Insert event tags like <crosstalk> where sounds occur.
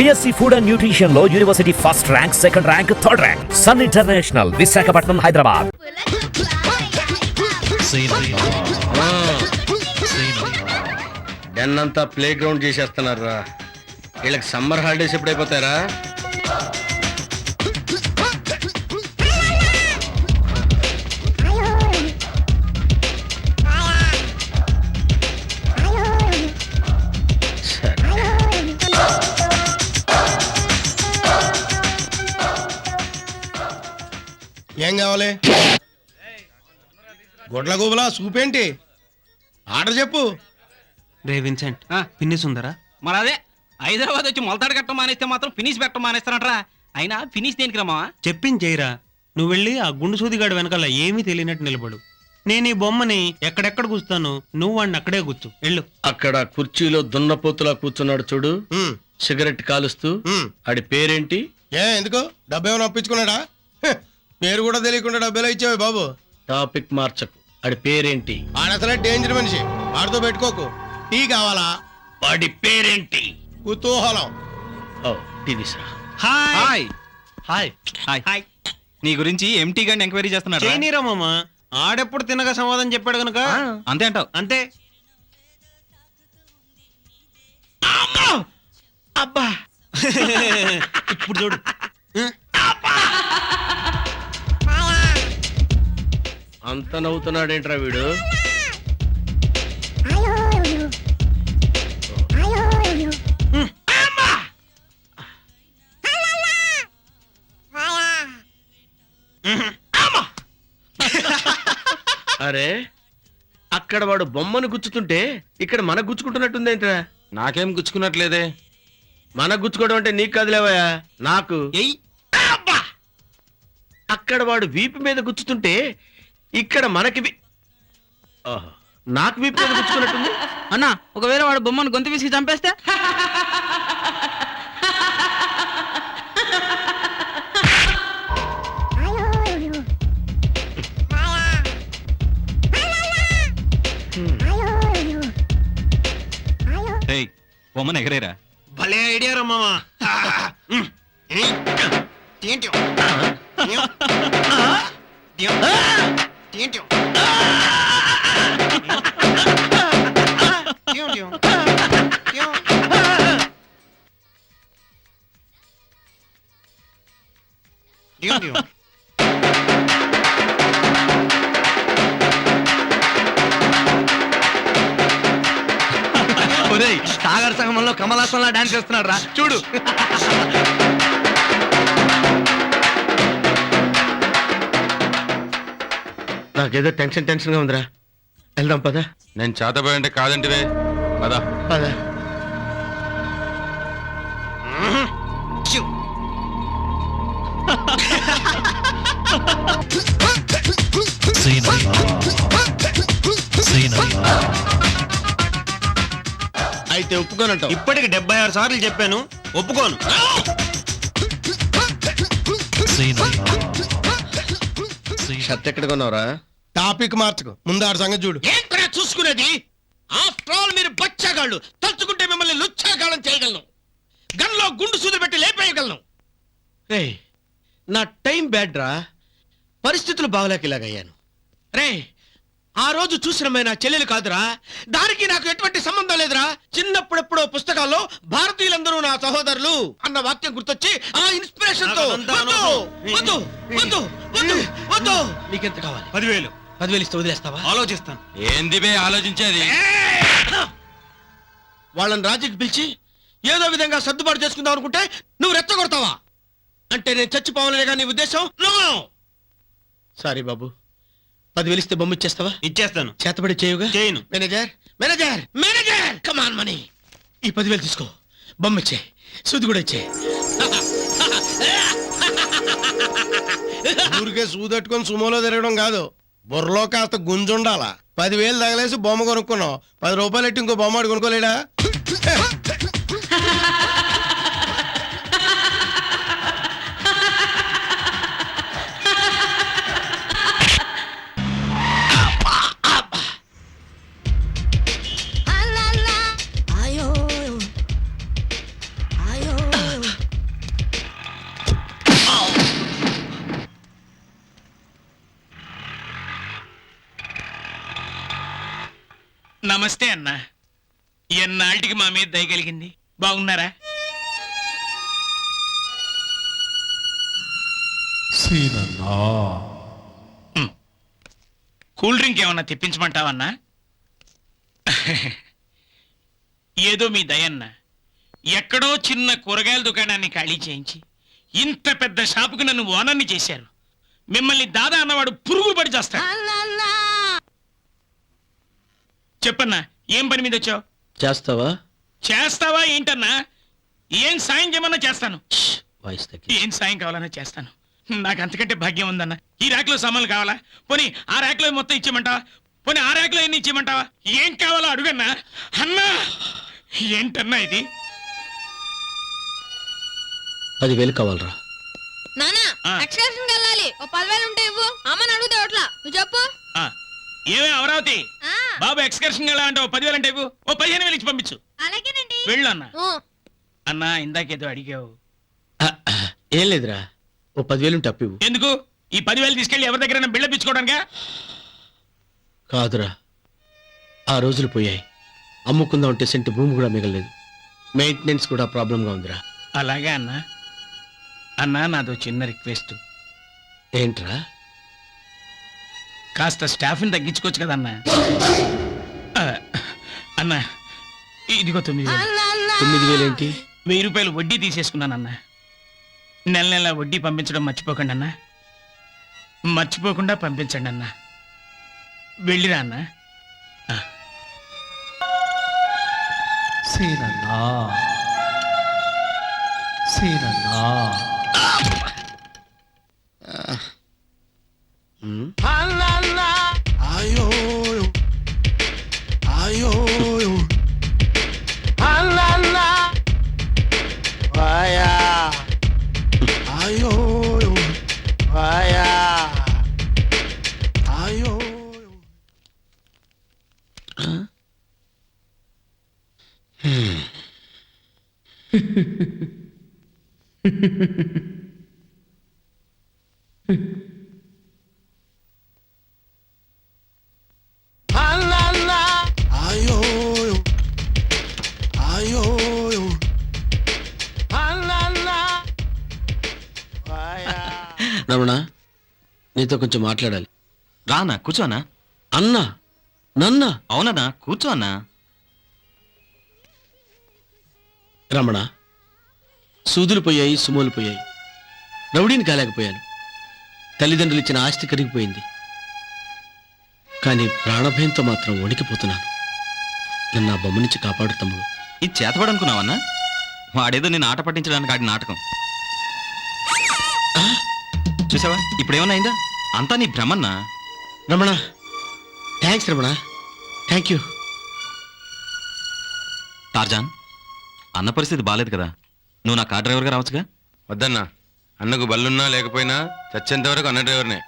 BSc food and న్యూట్రిషన్లో university first rank second rank third rank Sun International Visakhapatnam Hyderabad den అంతా play ground చేసేస్తున్నారా వీళ్ళకి summer holidays ఎప్పుడైపోతారా ఏం కావాలి? గొడ్ల గోబులా soup ఏంటి order చెప్పు. Ray Vincent. పిన్నిస్ ఉందరా మరి అదే హైదరాబాద్ వచ్చి మొలతాడు కట్టం మానేస్తే మాత్రం ఫినిష్ పెట్టడం మానేస్తారంటరా. అయినా ఫినిష్ దేనికి రమ్మా చెప్పింది చేయరా. నువ్వు వెళ్ళి ఆ గుండు సూదిగాడు వెనకాల ఏమీ తెలియనట్టు నిలబడు. నేను ఈ బొమ్మని ఎక్కడెక్కడ కూస్తాను నువ్వు వాడిని అక్కడే కూర్చు వెళ్ళు. అక్కడ కుర్చీలో దున్నపోతులా కూర్చున్నాడు చూడు. సిగరెట్ కాలుస్తూ. ఆడి పేరేంటి? ఏ ఎందుకు? డబ్బు ఏమైనా అప్పించుకున్నాడా హె, పేరు కూడా తెలియకుండా డబ్బులు ఇచ్చావు బాబు? టాపిక్ మార్చకు. ఆడి పేరేంటి? ఆడసలే డేంజర్ మనిషి. వాడితో పెట్టుకోకు. టీ కావాలా? వాడి పేరేంటి? కుతూహలం. ఓ టీ తీసురా. హాయ్. హాయ్. హాయ్. హాయ్. నీ గురించి ఎంటీ గారిని ఎంక్వైరీ చేస్తున్నాడు చేయనీరా మామ ఆడెప్పుడు తినగా సమాధానం చెప్పాడు గనుక? అంతే అంటావు. అంతే. అబ్బా! <laughs> ఇప్పుడు చూడు. అంత నవ్వుతున్నాడేంట్రా వీడు? అరే అక్కడ వాడు బొమ్మను గుచ్చుతుంటే ఇక్కడ మన గుచ్చుకుంటున్నట్టుందేంట్రా? నాకేం గుచ్చుకున్నట్లేదే. మన గుచ్చుకోవడం అంటే నీకు కాదులేవయ్యా నాకు! అక్కడ వాడు వీపు మీద గుచ్చుతుంటే ఇక్కడ మనకి వి- నాకు వీపు మీద గుచ్చుకున్నట్టుంది? అన్నా ఒకవేళ వాడు బొమ్మను గొంతు విసిగి చంపేస్తే? ఏయ్, బొమ్మను ఎగరేరా. భలే ఐడియా రా మామ. ఒరేయ్ సాగర్ సంగమంలో కమలాసంలా డాన్స్ చేస్తున్నాడు రా. చూడు. నాకేదో టెన్షన్ టెన్షన్గా ఉందిరా. వెళ్దాం పద. నేను చేతపోయంటే కాదంటివే. పదా. పద. అయితే ఒప్పుకోనంటావు. ఇప్పటికి డెబ్బై ఆరు సార్లు చెప్పాను ఒప్పుకోను. షర్ట్ ఎక్కడ కొన్నావురా? టాపిక్ మార్చకు. ముందు ఆడ సంగతి చూడు. ఏంట్రా చూసుకునేది? ఆఫ్టర్ ఆల్ మీరు బచ్చాగాళ్ళు. తలుచుకుంటే మిమ్మల్ని లుచ్చాగాళ్ళం చేయగలను. గన్లో గుండు సూది పెట్టి లేపేయగలను. రే నా టైం బ్యాడ్ రా పరిస్థితులు బాగలేక ఇలాగయ్యాను. రే ఆ రోజు చూసిన నా చెల్లెలు కాదురా. దానికి నాకు ఎటువంటి సంబంధం లేదురా. చిన్నప్పుడెప్పుడో పుస్తకాల్లో భారతీయులందరూ నా సహోదరులు అన్న వాక్యం గుర్తొచ్చి ఆ ఇన్స్పిరేషన్తో నాకదంతా వద్దు, అనవసరం. వద్దు, వద్దు, వద్దు, వద్దు. నీకెంత కావాలి? పదివేలు. పదివేలు ఇస్తే వదిలేస్తావా? ఆలోచిస్తాను. ఏంది బే ఆలోచించేది? వాళ్ళని రాజీకి పిలిచి ఏదో విధంగా సర్దుబాటు చేసుకుందాం అనుకుంటే నువ్వు రెచ్చగొడతావా? అంటే నేను చచ్చిపోవాలనేగా నీ ఉద్దేశం? నో! సారీ బాబు. పదివేలు ఇస్తే బొమ్మ ఇచ్చేస్తావా ఇచ్చేస్తాను. చేతబడి చేయుగా? చేయను. Manager manager manager! Come on money ఈ పదివేలు తీసుకో. బొమ్మ ఇచ్చే సూది కూడా ఇచ్చే. ఊరికే సూదట్టుకొని సుమోలో తిరగడం కాదు. బుర్రలో కాస్త గుంజుండాలా పదివేలు తగలేసి బొమ్మ కొనుక్కున్నావు. పది రూపాయలు ఎట్టి ఇంకో బొమ్మ ఆడు కొనుక్కోలేడా? నమస్తే అన్న. ఎన్నాళ్ళకి మా మీద దయ కలిగింది? బాగున్నారా. కూల్ డ్రింక్ ఏమన్నా తెప్పించమంటావన్నా? ఏదో మీ దయన్న. ఎక్కడో చిన్న కూరగాయల దుకాణాన్ని ఖాళీ చేయించి ఇంత పెద్ద షాపుకు నన్ను ఓనర్ని చేశారు. మిమ్మల్ని దాదా అన్నవాడు పురుగులు పడి చేస్తాడు చెప్పన్నా ఏం పని మీద వచ్చావు? చేస్తావా? చేస్తావా ఏంటన్నా? ఏం సాయం చేయమన్నా చేస్తాను. వాయిస్ ఏం సాయం కావాలన్నా చేస్తాను. నాకు అంతకంటే భాగ్యం ఉందన్న. ఈ ర్యాక్లో సామాన్లు కావాలా? పోనీ ఆ ర్యాక్లో మొత్తం ఇచ్చేయమంటావా? పోనీ ఆ ర్యాక్లో ఎన్ని ఇచ్చేయమంటావా? ఏం కావాలో అడుగన్నా. అన్నా! ఏంటన్నా ఇది? పదివేలు కావాలరా. నానా. ఎక్స్కర్షన్ వెళ్ళాలి. ఓ పదివేలు ఉంటే ఇవ్వు. అమ్మని అడుగుతా అట్లా. నువ్వు చెప్పు. ఆ, ఏమే అమరావతి? ఆ, బాబు ఎక్స్కర్షన్ వెళ్ళాలంటే ఓ పదివేలు అంటే ఇవ్వు. ఓ పదిహేను వేలు ఇచ్చి పంపించు. అలాగేనండి. వెళ్ళు అన్న. అన్నా ఇందాకేదో అడిగావు. ఏం లేదురా. ఓ పదివేలు ఉంటే అప్పివు ఎందుకు? ఈ పదివేలు తీసుకెళ్ళి ఎవరి దగ్గర బిళ్ళ పిచ్చుకోవడానికా కాదురా. ఆ రోజులు పోయాయి. అమ్ముకుందాం అంటే సెంటు భూమి కూడా మిగలలేదు. మెయింటెనెన్స్ కూడా ప్రాబ్లంగా ఉందిరా. అలాగే అన్నా. అన్నా నాదో చిన్న రిక్వెస్ట్. ఏంట్రా? కాస్త స్టాఫ్ని తగ్గించుకోవచ్చు కదన్నా ఆ, అన్నా ఇదిగో తొమ్మిది వేలు. తొమ్మిది వేలేంటి వెయ్యి రూపాయలు వడ్డీ తీసేసుకున్నానన్నా నెల నెల వడ్డీ పంపించడం మర్చిపోకండి అన్నా. మర్చిపోకుండా పంపించండి అన్నా. వెళ్ళిరా అన్నా. రమణ నీతో కొంచెం మాట్లాడాలి. రానా కూర్చోనా? అన్నా నన్నా. అవునన్నా కూర్చోనా? రమణ సూదులు పోయాయి సుమోలు పోయాయి. రౌడీని కాలేకపోయాను. తల్లిదండ్రులు ఇచ్చిన ఆస్తి కరిగిపోయింది. కానీ ప్రాణభయంతో మాత్రం వణికిపోతున్నాను. నన్ను ఆ బొమ్మ నుంచి కాపాడు తమ్ముడు. ఇది చేతపడనుకున్నావన్నా? వాడేదో నేను ఆట పట్టించడానికి ఆడి నాటకం. చూసావా? ఇప్పుడు ఏమన్నా అయిందా? అంతా నీ భ్రమన్నా? Ramana thanks Ramana. Thank you Tarzan అన్న పరిస్థితి బాలేదు కదా. నువ్వు నా కార్ డ్రైవర్గా రావచ్చుగా? వద్దన్నా. అన్నకు బళ్ళున్నా లేకపోయినా చచ్చేంత వరకు అన్న డ్రైవర్నే.